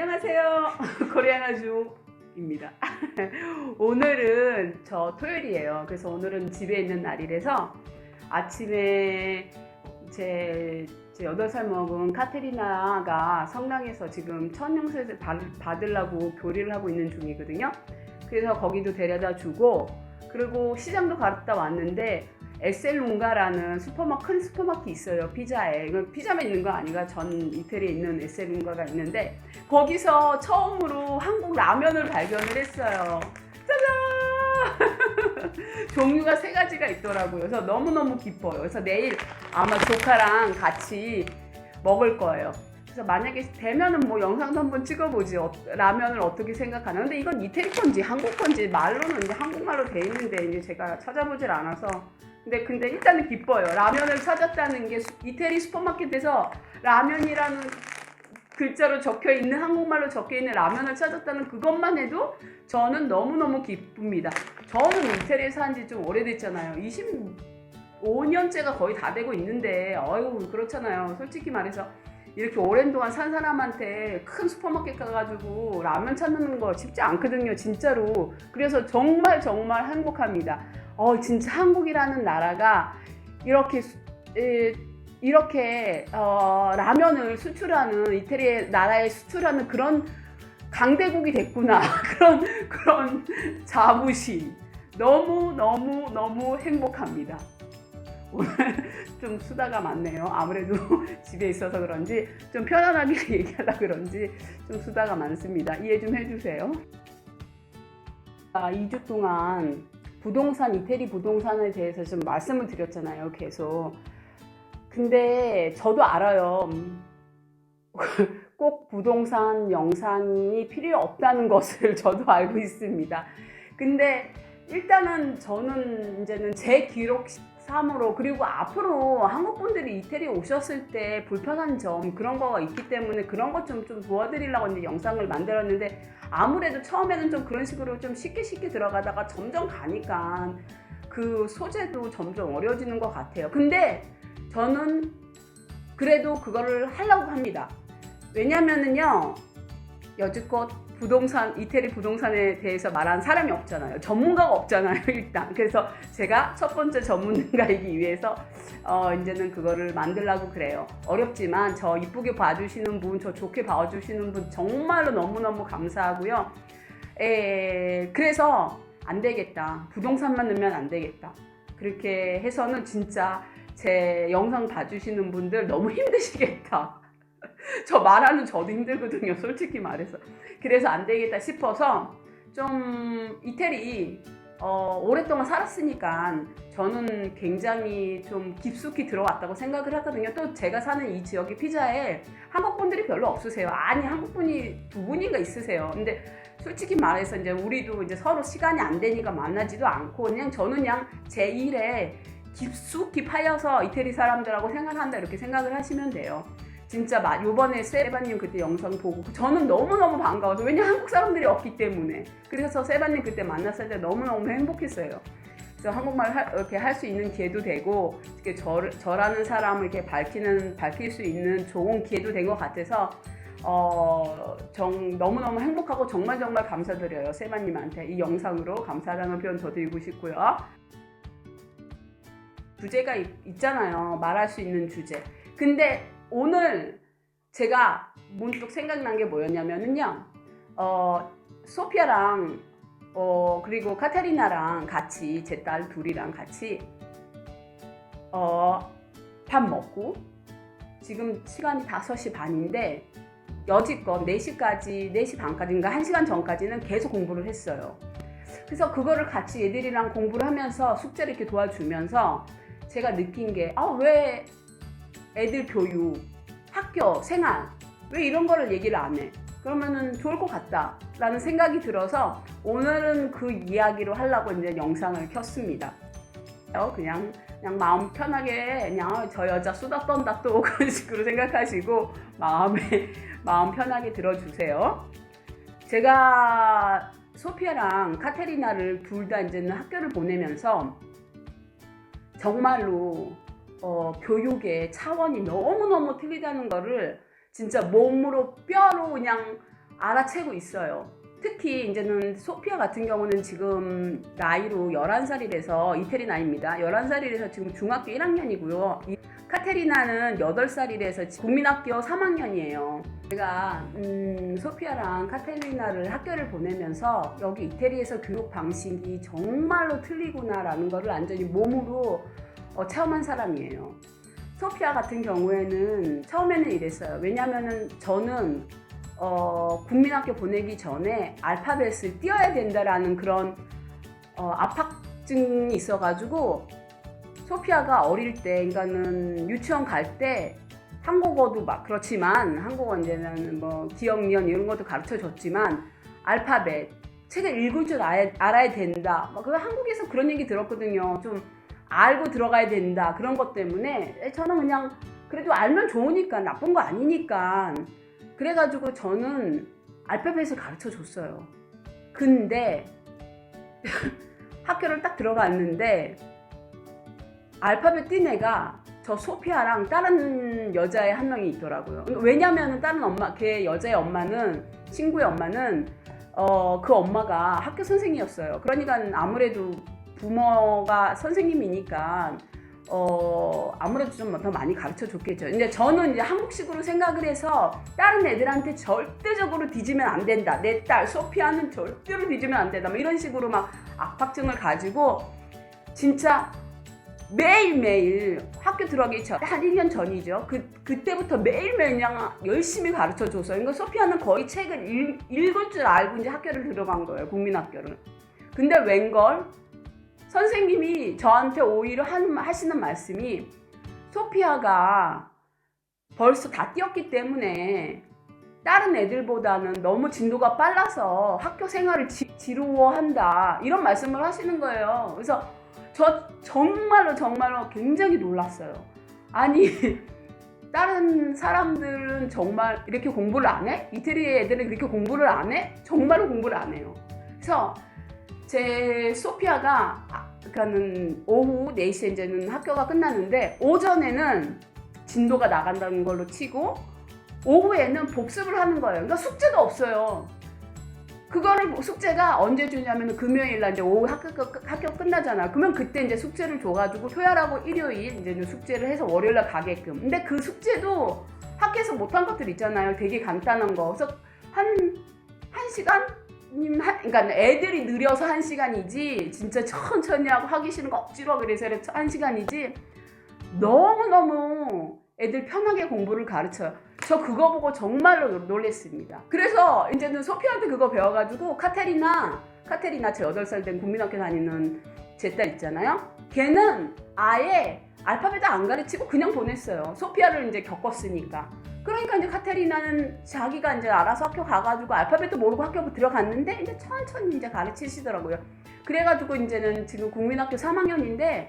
안녕하세요. 코리아나주입니다. 오늘은 저 토요일이에요. 그래서 오늘은 집에 있는 날이라서 아침에 제, 제 8살 먹은 카테리나가 성당에서 지금 천명세를 받으려고 교리를 하고 있는 중이거든요. 그래서 거기도 데려다 주고 그리고 시장도 갔다 왔는데 에셀룽가라는 슈퍼마켓 큰 슈퍼마켓 있어요 피자에. 이건 피자만 있는 거 아니가? 전 이태리에 있는 에셀룽가가 있는데 거기서 처음으로 한국 라면을 발견을 했어요. 짜잔! 종류가 세 가지가 있더라고요. 그래서 너무너무 기뻐요. 그래서 내일 아마 조카랑 같이 먹을 거예요. 그래서 만약에 되면은 뭐 영상도 한번 찍어보지. 어, 라면을 어떻게 생각하나. 근데 이건 이태리 건지 한국 건지 말로는 이제 한국말로 돼 있는데 이제 제가 찾아보질 않아서 근데 근데 일단은 기뻐요. 라면을 찾았다는 게 수- 이태리 슈퍼마켓에서 라면이라는 글자로 적혀 있는 한국말로 적혀 있는 라면을 찾았다는 그것만 해도 저는 너무너무 기쁩니다. 저는 이태리에 산 지 좀 오래됐잖아요. 25년째가 거의 다 되고 있는데 어유 그렇잖아요. 솔직히 말해서 이렇게 오랜 동안 산 사람한테 큰 슈퍼마켓 가가지고 라면 찾는 거 쉽지 않거든요, 진짜로. 그래서 정말 정말 행복합니다. 어, 진짜 한국이라는 나라가 이렇게 이렇게 어, 라면을 수출하는 이태리 나라에 수출하는 그런 강대국이 됐구나 그런 그런 자부심 너무 너무 너무 행복합니다. 오늘 좀 수다가 많네요. 아무래도 집에 있어서 그런지 좀 편안하게 얘기하다 그런지 좀 수다가 많습니다. 이해 좀 해주세요. 아, 2주 동안 부동산, 이태리 부동산에 대해서 좀 말씀을 드렸잖아요. 계속. 근데 저도 알아요. 꼭 부동산 영상이 필요 없다는 것을 저도 알고 있습니다. 근데 일단은 저는 이제는 제 기록 삼으로 그리고 앞으로 한국 분들이 이태리 오셨을 때 불편한 점 그런 거가 있기 때문에 그런 것 좀 좀 도와드리려고 이제 영상을 만들었는데 아무래도 처음에는 좀 그런 식으로 좀 쉽게 쉽게 들어가다가 점점 가니까 그 소재도 점점 어려워지는 것 같아요. 근데 저는 그래도 그거를 하려고 합니다. 왜냐면은요, 여지껏 부동산, 이태리 부동산에 대해서 말한 사람이 없잖아요. 전문가가 없잖아요, 일단. 그래서 제가 첫 번째 전문가이기 위해서, 어, 이제는 그거를 만들려고 그래요. 어렵지만, 저 이쁘게 봐주시는 분, 저 좋게 봐주시는 분, 정말로 너무너무 감사하고요. 에, 그래서, 안 되겠다. 부동산만 넣으면 안 되겠다. 그렇게 해서는 진짜 제 영상 봐주시는 분들 너무 힘드시겠다. 저 말하는 저도 힘들거든요, 솔직히 말해서. 그래서 안 되겠다 싶어서 좀 이태리 어, 오랫동안 살았으니까 저는 굉장히 좀 깊숙이 들어왔다고 생각을 하거든요. 또 제가 사는 이 지역의 피자에 한국 분들이 별로 없으세요. 아니 한국 분이 두 분인가 있으세요. 근데 솔직히 말해서 이제 우리도 이제 서로 시간이 안 되니까 만나지도 않고 그냥 저는 그냥 제 일에 깊숙이 파여서 이태리 사람들하고 생각한다 이렇게 생각을 하시면 돼요. 진짜 마, 요번에 세바님 그때 영상 보고 저는 너무너무 반가워서 왜냐 한국 사람들이 없기 때문에 그래서 세바님 그때 만났을 때 너무너무 행복했어요. 그래서 한국말 할- 이렇게 할 수 있는 기회도 되고 이렇게 저, 저라는 사람을 이렇게 밝히는 밝힐 수 있는 좋은 기회도 된 것 같아서 어, 정, 너무너무 행복하고 정말 정말 감사드려요 세바님한테 이 영상으로 감사하다는 표현 더 드리고 싶고요. 주제가 있, 있잖아요 말할 수 있는 주제. 근데 오늘 제가 문득 생각난 게 뭐였냐면은요, 어, 소피아랑, 어, 그리고 카타리나랑 같이, 제 딸 둘이랑 같이, 어, 밥 먹고, 지금 시간이 5시 반인데, 여지껏 4시까지, 4시 반까지인가 1시간 전까지는 계속 공부를 했어요. 그래서 그거를 같이 애들이랑 공부를 하면서 숙제를 이렇게 도와주면서 제가 느낀 게, 아, 왜 애들 교육, 학교, 생활 왜 이런 거를 얘기를 안 해? 그러면은 좋을 것 같다라는 생각이 들어서 오늘은 그 이야기로 하려고 이제 영상을 켰습니다. 어, 그냥 그냥 마음 편하게 그냥 저 여자 수다 떤다 또 그런 식으로 생각하시고 마음에 마음 편하게 들어주세요. 제가 소피아랑 카테리나를 둘 다 이제는 학교를 보내면서 정말로 어, 교육의 차원이 너무너무 틀리다는 거를 진짜 몸으로 뼈로 그냥 알아채고 있어요. 특히 이제는 소피아 같은 경우는 지금 나이로 11살이라서 이태리 나이입니다. 11살이라서 지금 중학교 1학년이고요. 카테리나는 8살이라서 국민학교 3학년이에요. 제가 음, 소피아랑 카테리나를 학교를 보내면서 여기 이태리에서 교육 방식이 정말로 틀리구나라는 것을 완전히 몸으로 어, 체험한 사람이에요. 소피아 같은 경우에는 처음에는 이랬어요. 왜냐면은 저는 어, 국민학교 보내기 전에 알파벳을 띄어야 된다라는 그런 어, 압박증이 있어가지고 소피아가 어릴 때, 그러니까는 유치원 갈 때 한국어도 막 그렇지만 한국어 이제는 뭐 기억, 미연 이런 것도 가르쳐 줬지만 알파벳 책을 읽을 줄 알아야, 알아야 된다. 막그 한국에서 그런 얘기 들었거든요. 좀 알고 들어가야 된다. 그런 것 때문에 저는 그냥 그래도 알면 좋으니까 나쁜 거 아니니까 그래가지고 저는 알파벳을 가르쳐 줬어요. 근데 학교를 딱 들어갔는데 알파벳 띈 애가 저 소피아랑 다른 여자애 한 명이 있더라고요. 왜냐면 다른 엄마, 걔 여자의 엄마는 친구의 엄마는 어, 그 엄마가 학교 선생님이었어요. 그러니까 아무래도 부모가 선생님이니까 어, 아무래도 좀 더 많이 가르쳐 줬겠죠. 근데 저는 이제 한국식으로 생각을 해서 다른 애들한테 절대적으로 뒤지면 안 된다. 내 딸 소피아는 절대로 뒤지면 안 된다. 뭐 이런 식으로 막 압박증을 가지고 진짜 매일매일 학교 들어가기 전, 한 1년 전이죠. 그, 그때부터 매일매일 그냥 열심히 가르쳐 줬어요. 그러니까 소피아는 거의 책을 읽, 읽을 줄 알고 이제 학교를 들어간 거예요. 국민학교를. 근데 웬걸? 선생님이 저한테 오히려 하시는 말씀이 소피아가 벌써 다 뛰었기 때문에 다른 애들보다는 너무 진도가 빨라서 학교 생활을 지, 지루워한다. 이런 말씀을 하시는 거예요. 그래서 저 정말로 정말로 굉장히 놀랐어요. 아니 다른 사람들은 정말 이렇게 공부를 안 해? 이태리 애들은 그렇게 공부를 안 해? 정말로 공부를 안 해요. 그래서 제 소피아가 아, 그러니까는 오후 4시에 이제는 학교가 끝났는데 오전에는 진도가 나간다는 걸로 치고 오후에는 복습을 하는 거예요. 그러니까 숙제도 없어요. 그거를 뭐 숙제가 언제 주냐면 금요일 날 이제 오후 학교, 끝- 학교 끝나잖아. 그러면 그때 이제 숙제를 줘가지고 토요일하고 일요일 이제 월요일 해서 월요일 날 가게끔. 근데 그 숙제도 학교에서 못한 것들 있잖아요. 되게 간단한 거. 그래서 한, 한 시간? 님, 한, 그러니까 애들이 느려서 한 시간이지, 진짜 천천히 하고 하기 싫은 거 억지로 하고 그래서 한 시간이지, 너무너무 애들 편하게 공부를 가르쳐요. 저 그거 보고 정말로 놀- 놀랬습니다. 그래서 이제는 소피아한테 그거 배워가지고 카테리나, 카테리나 제 8살 된 국민학교 다니는 제 딸 있잖아요. 걔는 아예 알파벳 안 가르치고 그냥 보냈어요. 소피아를 이제 겪었으니까. 그러니까 이제 카테리나는 자기가 이제 알아서 학교 가가지고 알파벳도 모르고 학교 들어갔는데 이제 천천히 이제 가르치시더라고요. 그래가지고 이제는 지금 국민학교 3학년인데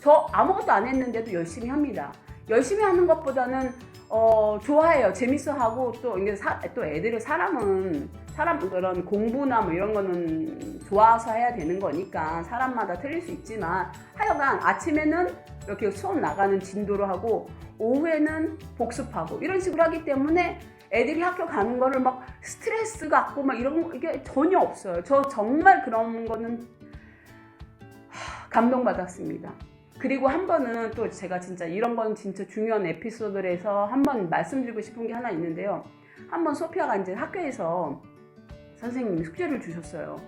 저 아무것도 안 했는데도 열심히 합니다. 열심히 하는 것보다는 어, 좋아해요. 재밌어 하고 또 이게 사, 또 애들이 사람은 사람 그런 공부나 뭐 이런 거는 좋아서 해야 되는 거니까 사람마다 틀릴 수 있지만 하여간 아침에는 이렇게 수업 나가는 진도로 하고 오후에는 복습하고 이런 식으로 하기 때문에 애들이 학교 가는 거를 막 스트레스 갖고 막 이런 거 이게 전혀 없어요. 저 정말 그런 거는 하, 감동받았습니다. 그리고 한 번은 또 제가 진짜 이런 건 진짜 중요한 에피소드에서 한 번 말씀드리고 싶은 게 하나 있는데요. 한 번 소피아가 이제 학교에서 선생님이 숙제를 주셨어요.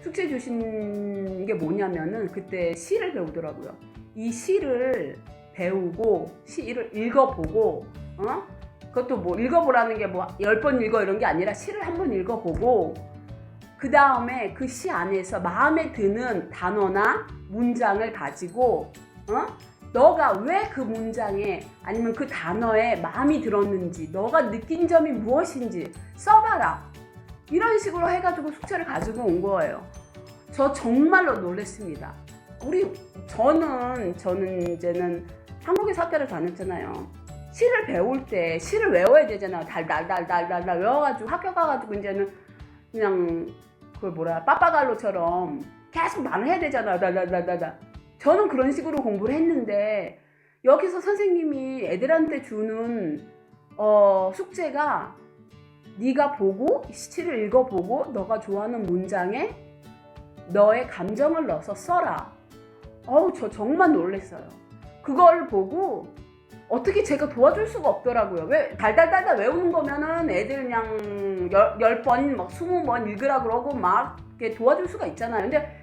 숙제 주신 게 뭐냐면은 그때 시를 배우더라고요. 이 시를 배우고 시를 읽어보고 어? 그것도 뭐 읽어보라는 게 뭐 열 번 읽어 이런 게 아니라 시를 한 번 읽어보고 그 다음에 그 시 안에서 마음에 드는 단어나 문장을 가지고 어? 너가 왜 그 문장에 아니면 그 단어에 마음이 들었는지 너가 느낀 점이 무엇인지 써봐라 이런 식으로 해가지고 숙제를 가지고 온 거예요. 저 정말로 놀랬습니다. 우리 저는 저는 이제는 한국에서 학교를 다녔잖아요. 시를 배울 때 시를 외워야 되잖아요. 달달달달달달 외워가지고 학교 가가지고 이제는 그냥 그 뭐라 빠빠갈로처럼 계속 말을 해야 되잖아요. 달달달달달. 저는 그런 식으로 공부를 했는데 여기서 선생님이 애들한테 주는 어, 숙제가 네가 보고 시치를 읽어보고 너가 좋아하는 문장에 너의 감정을 넣어서 써라. 어우 저 정말 놀랐어요. 그걸 보고 어떻게 제가 도와줄 수가 없더라고요. 왜 달달달달 외우는 거면은 애들 그냥 열, 열 번, 막 스무 번 읽으라 그러고 막 도와줄 수가 있잖아요. 근데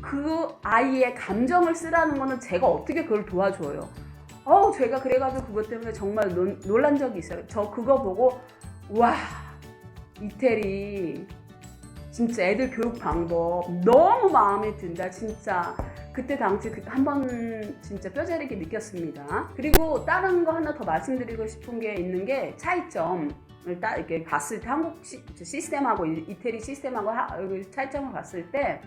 그 아이의 감정을 쓰라는 거는 제가 어떻게 그걸 도와줘요. 어우 제가 그래가지고 그것 때문에 정말 논, 놀란 적이 있어요. 저 그거 보고 와 이태리 진짜 애들 교육 방법 너무 마음에 든다 진짜 그때 당시 그 한번 진짜 뼈저리게 느꼈습니다. 그리고 다른 거 하나 더 말씀드리고 싶은 게 있는 게 차이점을 딱 이렇게 봤을 때 한국 시, 시스템하고 이- 이태리 시스템하고 하- 그 차이점을 봤을 때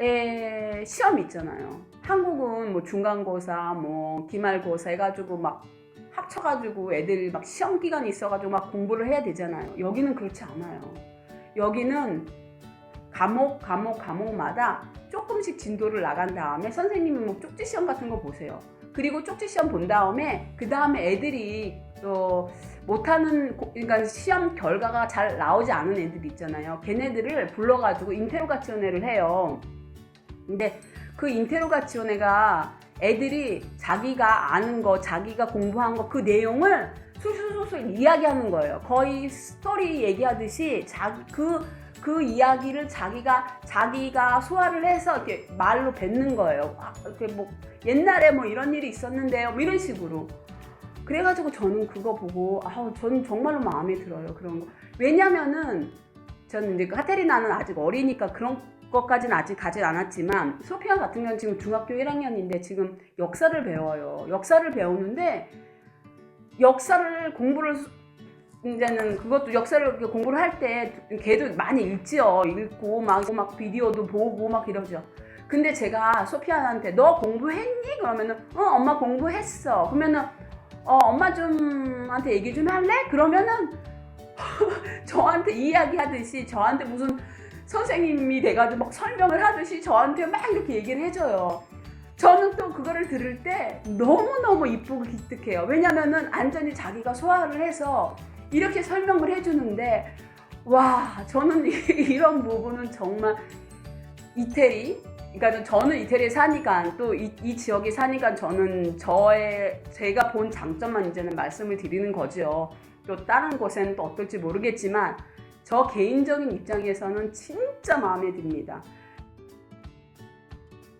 에, 시험 있잖아요. 한국은 뭐 중간고사, 뭐 기말고사 해가지고 막 합쳐가지고 애들 막 시험 기간이 있어가지고 막 공부를 해야 되잖아요. 여기는 그렇지 않아요. 여기는 과목, 과목, 과목마다 조금씩 진도를 나간 다음에 선생님이 뭐 쪽지 시험 같은 거 보세요. 그리고 쪽지 시험 본 다음에 그 다음에 애들이 어, 못하는 고- 그러니까 시험 결과가 잘 나오지 않은 애들 있잖아요. 걔네들을 불러가지고 인테로가치오네를 해요. 근데 그 인테로가치오네가 애들이 자기가 아는 거, 자기가 공부한 거 그 내용을 술술술술 이야기하는 거예요. 거의 스토리 얘기하듯이 자기 그, 그 이야기를 자기가 자기가 소화를 해서 이렇게 말로 뱉는 거예요. 아, 이렇게 뭐 옛날에 뭐 이런 일이 있었는데요. 뭐 이런 식으로. 그래가지고 저는 그거 보고 아우 저는 정말로 마음에 들어요 그런 거. 왜냐면은 저는 이제 카테리나는 아직 어리니까 그런 것까지는 아직 가지 않았지만 소피아 같은 경우는 지금 중학교 1학년인데 지금 역사를 배워요. 역사를 배우는데 역사를 공부를 수- 이제는 그것도 역사를 공부를 할 때 걔도 많이 읽지요. 읽고 막, 막 비디오도 보고 막 이러죠. 근데 제가 소피아한테 너 공부했니? 그러면은 어 엄마 공부했어. 그러면은 어 엄마 좀한테 얘기 좀 할래? 그러면은 저한테 이야기하듯이 저한테 무슨 선생님이 돼가지고 막 설명을 하듯이 저한테 막 이렇게 얘기를 해줘요. 저는 또 그거를 들을 때 너무너무 이쁘고 기특해요. 왜냐면은 완전히 자기가 소화를 해서 이렇게 설명을 해주는데, 와, 저는 이런 부분은 정말 이태리, 그러니까 저는 이태리에 사니까 또이 지역에 사니까 저는 저의, 제가 본 장점만 이제는 말씀을 드리는 거죠. 또 다른 곳에는 또 어떨지 모르겠지만, 저 개인적인 입장에서는 진짜 마음에 듭니다.